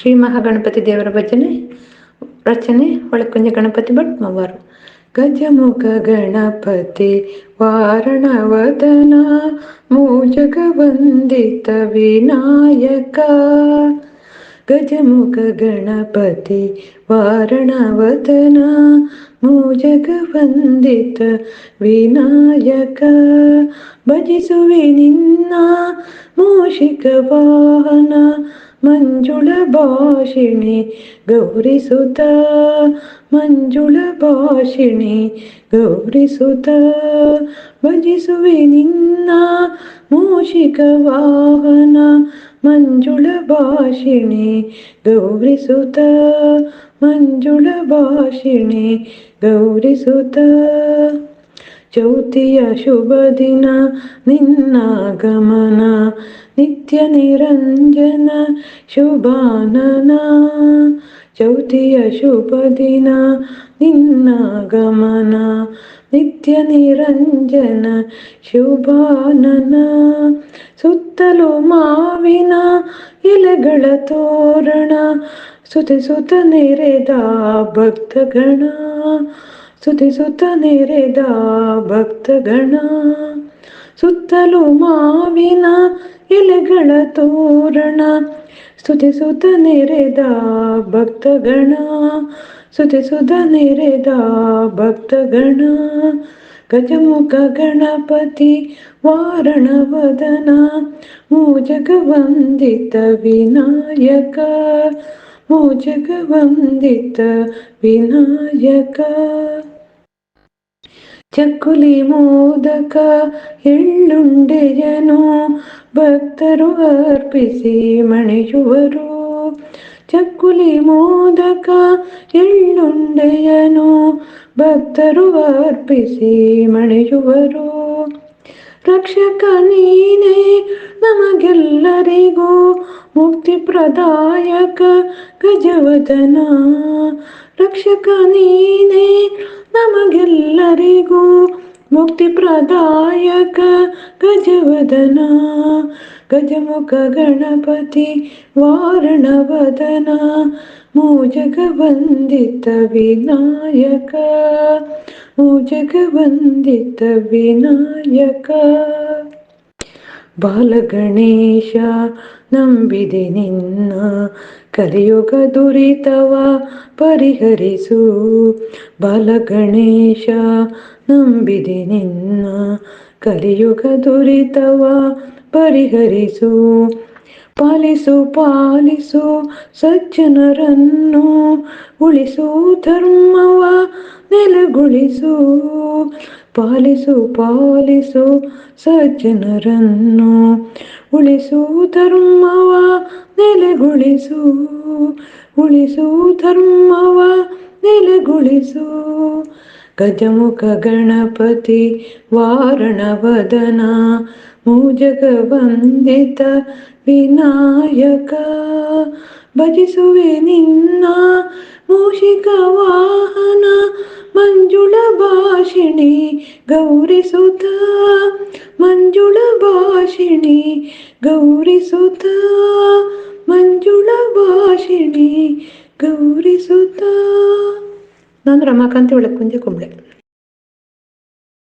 ಶ್ರೀ ಮಹಾಗಣಪತಿ ದೇವರ ಭಜನೆ, ರಚನೆ, ಒಳಕುಂಜ ಗಣಪತಿ ಭಟ್ ಮವರು ಗಜಮುಖ ಗಣಪತಿ ವಾರಣವದನ ಮೂಜಗ ವಂದಿತ ವಿನಾಯಕ. ಗಜಮುಖ ಗಣಪತಿ ವಾರಣವದನ ಮೂಜಗ ವಂದಿತ ವಿನಾಯಕ. ಭಜಿಸುವೆ ನಿನ್ನ ಮೂಷಿಕ ವಾಹನ ಮಂಜುಳ ಭಾಷಿಣಿ ಗೌರಿಸುತ. ಮಂಜುಳ ಭಾಷಿಣಿ ಗೌರಿಸುತ. ಭಜಿಸುವೆ ನಿನ್ನ ಮೂಷಿಕ ವಾಹನ. ಮಂಜುಳ ಭಾಷಿಣಿ ಗೌರಿಸುತ. ಮಂಜುಳ ಭಾಷಿಣಿ ಗೌರಿಸುತ. ಚೌತಿಯ ಶುಭ ದಿನ, ನಿನ್ನ ಗಮನ, ನಿತ್ಯ ನಿರಂಜನ, ಶುಭಾನನ. ಚೌತಿಯ ಶುಭ ದಿನ, ನಿನ್ನ ಗಮನ, ನಿತ್ಯ ನಿರಂಜನ, ಶುಭಾನನ. ಸುತ್ತಲೂ ಮಾವಿನ ಎಲೆಗಳ ತೋರಣ, ಸುತಿ ಸುತ ನೆರೆದ ಭಕ್ತಗಣ. ಸುತಿ ಸುತ ನೆರೆದ ಭಕ್ತಗಣ, ಸುತ್ತಲೂ ಮಾವಿನ ಎಲೆಗಳ ತೋರಣ. ಸ್ತುತಿ ಸುತ ನೆರೆದ ಭಕ್ತಗಣ ಸ್ತುತಿ ಸುತ ನೆರೆದ ಭಕ್ತಗಣ. ಗಜಮುಖ ಗಣಪತಿ ವಾರಣವದನ ಮೂಜಗ ವಂದಿತ ವಿನಾಯಕ. ಮೂಜಗ ವಂದಿತ ವಿನಾಯಕ. ಚಕ್ಕುಲಿ ಮೋದಕ ಎಳ್ಳುಂಡೆಯನು ಭಕ್ತರು ಅರ್ಪಿಸಿ ಮಣಿಯುವರು. ಚಕ್ಕುಲಿ ಮೋದಕ ಎಳ್ಳುಂಡೆಯನು ಭಕ್ತರು ಅರ್ಪಿಸಿ ಮಣಿಯುವರು. ರಕ್ಷಕ ನೀನೇ ನಮಗೆಲ್ಲರಿಗೂ ಮುಕ್ತಿ ಪ್ರದಾಯಕ ಗಜವದನ ರಕ್ಷಕ ನೀನೇ ನಮಗೆಲ್ಲರಿಗೂ ಮುಕ್ತಿ ಪ್ರದಾಯಕ ಗಜವದನ ಗಜಮುಖ ಗಣಪತಿ ವಾರಣವದನ ಮೂಜಗ ವಂದಿತ ವಿನಾಯಕ ಮೂಜಗ ವಂದಿತ ವಿನಾಯಕ ಬಾಲಗಣೇಶ, ನಂಬಿದೆ ನಿನ್ನ ಕಲಿಯುಗ ದುರಿತವ ಪರಿಹರಿಸು. ಬಾಲಗಣೇಶ, ನಂಬಿದೆ ನಿನ್ನ ಕಲಿಯುಗ ದುರಿತವ ಪರಿಹರಿಸು. ಪಾಲಿಸು ಪಾಲಿಸು ಸಜ್ಜನರನ್ನು ಉಳಿಸು ಧರ್ಮವ ನೆಲೆಗೊಳಿಸು ಪಾಲಿಸು ಪಾಲಿಸು ಸಜ್ಜನರನ್ನು. ಉಳಿಸು ಧರ್ಮವ ನೆಲೆಗೊಳಿಸು. ಉಳಿಸು ಧರ್ಮವ ನೆಲೆಗೊಳಿಸು. गजमुखगणपति वारणवदना मूजगवन्दित विनायक। भजिसुवे विनिन्ना मूषिकवाहन मञ्जुळभाषिणि गौरिसुत। मञ्जुळभाषिणि गौरिसुत। मञ्जुळभाषिणि गौरिसुता। ನಾನು ರಮಾಕಾಂತಿ ಒಳಕುಂಜೆ ಕುಂಬ್ಳೆ